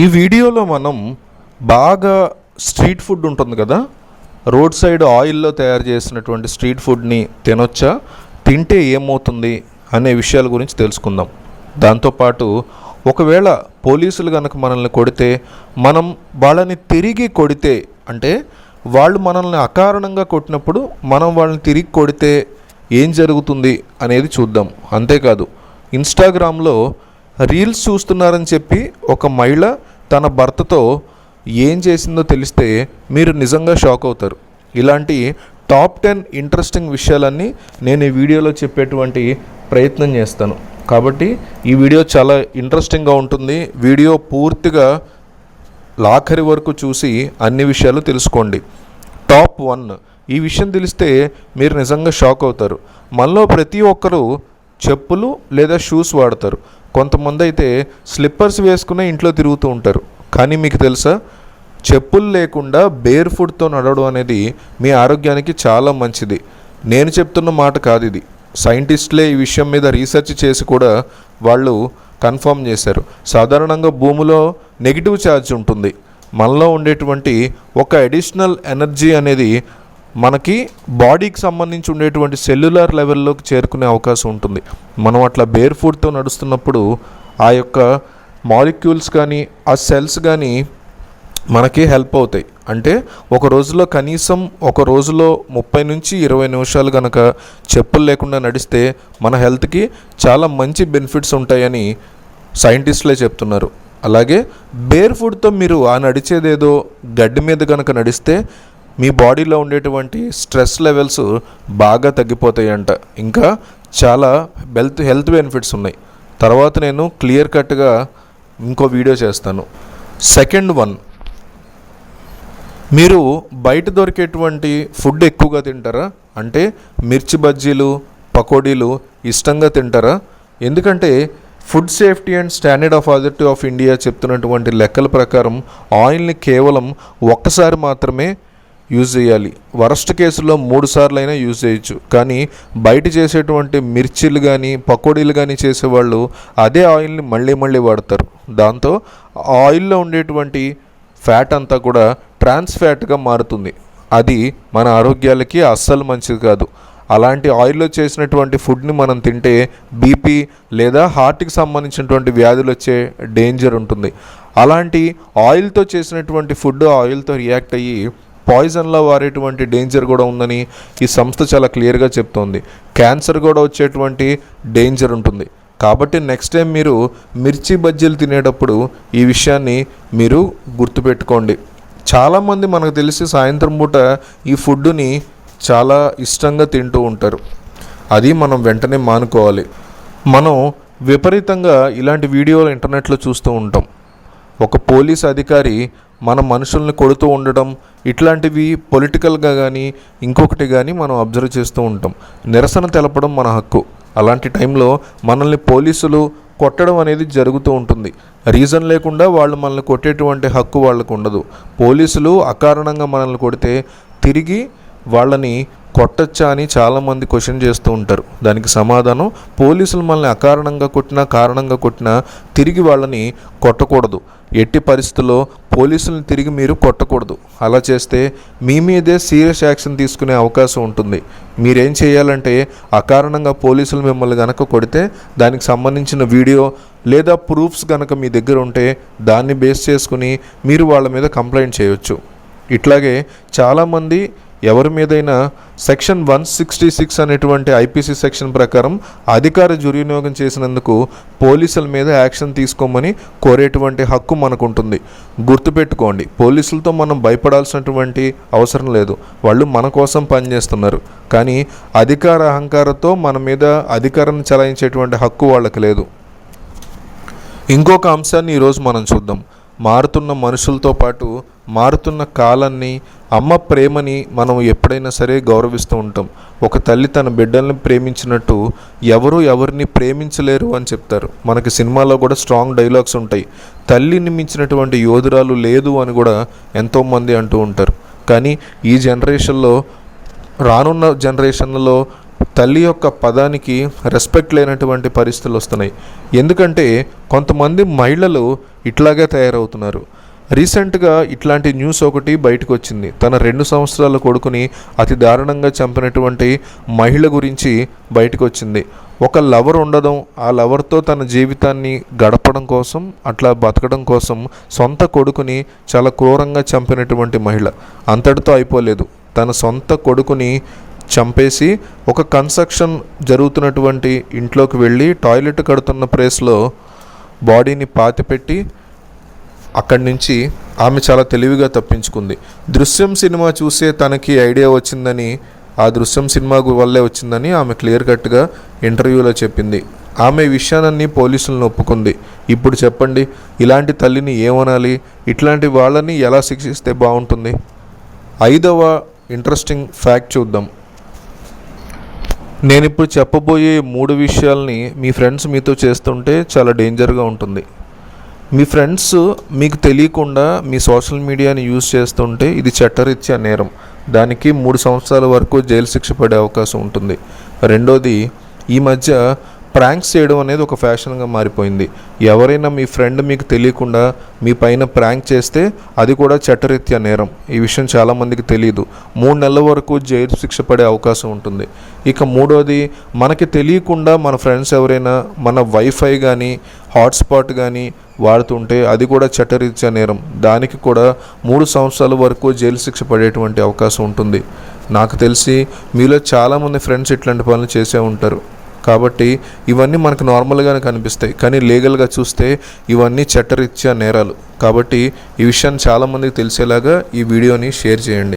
ఈ వీడియోలో మనం బాగా స్ట్రీట్ ఫుడ్ ఉంటుంది కదా రోడ్ సైడ్ ఆయిల్లో తయారు చేసినటువంటి స్ట్రీట్ ఫుడ్ని తినొచ్చా తింటే ఏమవుతుంది అనే విషయాల గురించి తెలుసుకుందాం. దాంతోపాటు ఒకవేళ పోలీసులు కనుక మనల్ని కొడితే మనం వాళ్ళని తిరిగి కొడితే అంటే వాళ్ళు మనల్ని అకారణంగా కొట్టినప్పుడు మనం వాళ్ళని తిరిగి కొడితే ఏం జరుగుతుంది అనేది చూద్దాం. అంతేకాదు ఇన్స్టాగ్రామ్లో రీల్స్ చూస్తున్నారని చెప్పి ఒక మహిళ తన భర్తతో ఏం చేసిందో తెలిస్తే మీరు నిజంగా షాక్ అవుతారు. ఇలాంటి టాప్ టెన్ ఇంట్రెస్టింగ్ విషయాలన్నీ నేను ఈ వీడియోలో చెప్పేటువంటి ప్రయత్నం చేస్తాను. కాబట్టి ఈ వీడియో చాలా ఇంట్రెస్టింగ్గా ఉంటుంది. వీడియో పూర్తిగా లాఖరి వరకు చూసి అన్ని విషయాలు తెలుసుకోండి. Top one. ఈ విషయం తెలిస్తే మీరు నిజంగా షాక్ అవుతారు. మనలో ప్రతి ఒక్కరూ చెప్పులు లేదా షూస్ వాడతారు. కొంతమంది అయితే స్లిప్పర్స్ వేసుకునే ఇంట్లో తిరుగుతూ ఉంటారు. కానీ మీకు తెలుసా? చెప్పులు లేకుండా బేర్ ఫుడ్తో నడవడం అనేది మీ ఆరోగ్యానికి చాలా మంచిది. నేను చెప్తున్న మాట కాదు ఇది. సైంటిస్టులే ఈ విషయం మీద రీసెర్చ్ చేసి కూడా వాళ్ళు కన్ఫర్మ్ చేశారు. సాధారణంగా భూమిలో నెగిటివ్ ఛార్జ్ ఉంటుంది. మనలో ఉండేటువంటి ఒక అడిషనల్ ఎనర్జీ అనేది మనకి బాడీకి సంబంధించి ఉండేటువంటి సెల్యులార్ లెవెల్లోకి చేరుకునే అవకాశం ఉంటుంది. మనం అట్లా బేర్ ఫుడ్తో నడుస్తున్నప్పుడు ఆ యొక్క మాలిక్యూల్స్ కానీ ఆ సెల్స్ కానీ మనకి హెల్ప్ అవుతాయి. అంటే ఒక రోజులో కనీసం ఒక రోజులో ముప్పై నుంచి ఇరవై నిమిషాలు కనుక చెప్పులు లేకుండా నడిస్తే మన హెల్త్కి చాలా మంచి బెనిఫిట్స్ ఉంటాయని సైంటిస్టులే చెప్తున్నారు. అలాగే బేర్ ఫుడ్తో మీరు ఆ నడిచేదేదో గడ్డి మీద కనుక నడిస్తే మీ బాడీలో ఉండేటువంటి స్ట్రెస్ లెవెల్స్ బాగా తగ్గిపోతాయంట. ఇంకా చాలా హెల్త్ హెల్త్ బెనిఫిట్స్ ఉన్నాయి. తర్వాత నేను క్లియర్ కట్గా ఇంకో వీడియో చేస్తాను. సెకండ్ వన్ మీరు బయట దొరికేటువంటి ఫుడ్ ఎక్కువగా తింటారా? అంటే మిర్చి బజ్జీలు పకోడీలు ఇష్టంగా తింటారా? ఎందుకంటే food safety and standard of authority of India చెప్తున్నటువంటి లెక్కల ప్రకారం ఆయిల్ని కేవలం ఒక్కసారి మాత్రమే యూజ్ చేయాలి. వరస్ట్ కేసులో మూడు సార్లు అయినా యూజ్ చేయొచ్చు. కానీ బయట చేసేటువంటి మిర్చీలు కానీ పకోడీలు కానీ చేసేవాళ్ళు అదే ఆయిల్ని మళ్ళీ మళ్ళీ వాడతారు. దాంతో ఆయిల్లో ఉండేటువంటి ఫ్యాట్ అంతా కూడా ట్రాన్స్ ఫ్యాట్గా మారుతుంది. అది మన ఆరోగ్యాలకి అస్సలు మంచిది కాదు. అలాంటి ఆయిల్లో చేసినటువంటి ఫుడ్ని మనం తింటే బీపీ లేదా హార్ట్కి సంబంధించినటువంటి వ్యాధులు వచ్చే డేంజర్ ఉంటుంది. అలాంటి ఆయిల్తో చేసినటువంటి ఫుడ్ ఆయిల్తో రియాక్ట్ అయ్యి పాయిజన్లో వారేటువంటి డేంజర్ కూడా ఉందని ఈ సంస్థ చాలా క్లియర్గా చెప్తోంది. క్యాన్సర్ కూడా వచ్చేటువంటి డేంజర్ ఉంటుంది. కాబట్టి నెక్స్ట్ టైం మీరు మిర్చి బజ్జీలు తినేటప్పుడు ఈ విషయాన్ని మీరు గుర్తుపెట్టుకోండి. చాలామంది మనకు తెలిసి సాయంత్రం పూట ఈ ఫుడ్ని చాలా ఇష్టంగా తింటూ ఉంటారు. అది మనం వెంటనే మానుకోవాలి. మనం విపరీతంగా ఇలాంటి వీడియోలు ఇంటర్నెట్లో చూస్తూ ఉంటాం. ఒక పోలీస్ అధికారి మన మనుషుల్ని కొడుతూ ఉండడం ఇట్లాంటివి పొలిటికల్గా కానీ ఇంకొకటి కానీ మనం అబ్జర్వ్ చేస్తూ ఉంటాం. నిరసన తెలపడం మన హక్కు. అలాంటి టైంలో మనల్ని పోలీసులు కొట్టడం అనేది జరుగుతూ ఉంటుంది. రీజన్ లేకుండా వాళ్ళు మనల్ని కొట్టేటువంటి హక్కు వాళ్ళకు ఉండదు. పోలీసులు అకారణంగా మనల్ని కొడితే తిరిగి వాళ్ళని కొట్టచ్చా అని చాలామంది క్వశ్చన్ చేస్తూ ఉంటారు. దానికి సమాధానం పోలీసులు మనల్ని అకారణంగా కొట్టినా కారణంగా కొట్టినా తిరిగి వాళ్ళని కొట్టకూడదు. ఎట్టి పరిస్థితుల్లో పోలీసులను తిరిగి మీరు కొట్టకూడదు. అలా చేస్తే మీ మీదే సీరియస్ యాక్షన్ తీసుకునే అవకాశం ఉంటుంది. మీరేం చేయాలంటే అకారణంగా పోలీసులు మిమ్మల్ని గనక కొడితే దానికి సంబంధించిన వీడియో లేదా ప్రూఫ్స్ కనుక మీ దగ్గర ఉంటే దాన్ని బేస్ చేసుకుని మీరు వాళ్ళ మీద కంప్లైంట్ చేయొచ్చు. ఇట్లాగే చాలామంది ఎవరి మీదైనా సెక్షన్ వన్ సిక్స్టీ సిక్స్ అనేటువంటి ఐపీసీ సెక్షన్ ప్రకారం అధికార దుర్వినియోగం చేసినందుకు పోలీసుల మీద యాక్షన్ తీసుకోమని కోరేటువంటి హక్కు మనకు ఉంటుంది గుర్తుపెట్టుకోండి పోలీసులతో మనం భయపడాల్సినటువంటి అవసరం లేదు. వాళ్ళు మన కోసం పనిచేస్తున్నారు. కానీ అధికార అహంకారంతో మన మీద అధికారాన్ని చలాయించేటువంటి హక్కు వాళ్ళకి లేదు. ఇంకొక అంశాన్ని ఈరోజు మనం చూద్దాం. మారుతున్న మనుషులతో పాటు మారుతున్న కాలాన్ని అమ్మ ప్రేమని మనం ఎప్పుడైనా సరే గౌరవిస్తూ ఉంటాం. ఒక తల్లి తన బిడ్డల్ని ప్రేమించినట్టు ఎవరు ఎవరిని ప్రేమించలేరు అని చెప్తారు. మనకి సినిమాలో కూడా స్ట్రాంగ్ డైలాగ్స్ ఉంటాయి. తల్లిని మించినటువంటి యోధురాలు లేదు అని కూడా ఎంతోమంది అంటూ ఉంటారు. కానీ ఈ జనరేషన్లో రానున్న జనరేషన్లో తల్లి యొక్క పదానికి రెస్పెక్ట్ లేనటువంటి పరిస్థితులు వస్తున్నాయి. ఎందుకంటే కొంతమంది మహిళలు ఇట్లాగే తయారవుతున్నారు. రీసెంట్గా ఇట్లాంటి న్యూస్ ఒకటి బయటకు వచ్చింది తన రెండు సంవత్సరాల కొడుకుని అతి దారుణంగా చంపినటువంటి మహిళ గురించి బయటకు వచ్చింది ఒక లవర్ ఉండడం ఆ లవర్తో తన జీవితాన్ని గడపడం కోసం అట్లా బతకడం కోసం సొంత కొడుకుని చాలా క్రూరంగా చంపినటువంటి మహిళ. అంతటితో అయిపోలేదు. తన సొంత కొడుకుని చంపేసి ఒక కన్స్ట్రక్షన్ జరుగుతున్నటువంటి ఇంట్లోకి వెళ్ళి టాయిలెట్ కడుతున్న ప్లేస్లో బాడీని పాతిపెట్టి అక్కడి నుంచి ఆమె చాలా తెలివిగా తప్పించుకుంది. దృశ్యం సినిమా చూసే తనకి ఐడియా వచ్చిందని ఆ దృశ్యం సినిమా వల్లే వచ్చిందని ఆమె క్లియర్ కట్గా ఇంటర్వ్యూలో చెప్పింది. ఆమె విషయాన్ని పోలీసులను ఒప్పుకుంది. ఇప్పుడు చెప్పండి ఇలాంటి తల్లిని ఏమనాలి? ఇట్లాంటి వాళ్ళని ఎలా శిక్షిస్తే బాగుంటుంది? ఐదవ ఇంట్రెస్టింగ్ ఫ్యాక్ట్ చూద్దాం. నేను ఇప్పుడు చెప్పబోయే మూడు విషయాల్ని మీ ఫ్రెండ్స్ మీతో చేస్తుంటే చాలా డేంజర్గా ఉంటుంది. మీ ఫ్రెండ్స్ మీకు తెలియకుండా మీ సోషల్ మీడియాని యూజ్ చేస్తుంటే ఇది చట్టరీత్యా నేరం. దానికి మూడు సంవత్సరాల వరకు జైలు శిక్ష పడే అవకాశం ఉంటుంది. రెండోది ఈ మధ్య ప్రాంక్స్ చేయడం అనేది ఒక ఫ్యాషన్గా మారిపోయింది. ఎవరైనా మీ ఫ్రెండ్ మీకు తెలియకుండా మీ పైన ప్రాంక్ చేస్తే అది కూడా చట్టరీత్యా నేరం. ఈ విషయం చాలామందికి తెలియదు మూడు నెలల వరకు జైలు శిక్ష పడే అవకాశం ఉంటుంది. ఇక మూడోది మనకి తెలియకుండా మన ఫ్రెండ్స్ ఎవరైనా మన వైఫై కానీ హాట్స్పాట్ కానీ వాడుతుంటే అది కూడా చట్టరీత్యా నేరం. దానికి కూడా మూడు సంవత్సరాల వరకు జైలు శిక్ష పడేటువంటి అవకాశం ఉంటుంది. నాకు తెలిసి మీలో చాలామంది ఫ్రెండ్స్ ఇట్లాంటి పనులు చేసే ఉంటారు. కాబట్టి ఇవన్నీ మనకు నార్మల్గానే కనిపిస్తాయి. కానీ లీగల్గా చూస్తే ఇవన్నీ చట్టరీత్యా నేరాలు. కాబట్టి ఈ విషయాన్ని చాలామందికి తెలిసేలాగా ఈ వీడియోని షేర్ చేయండి.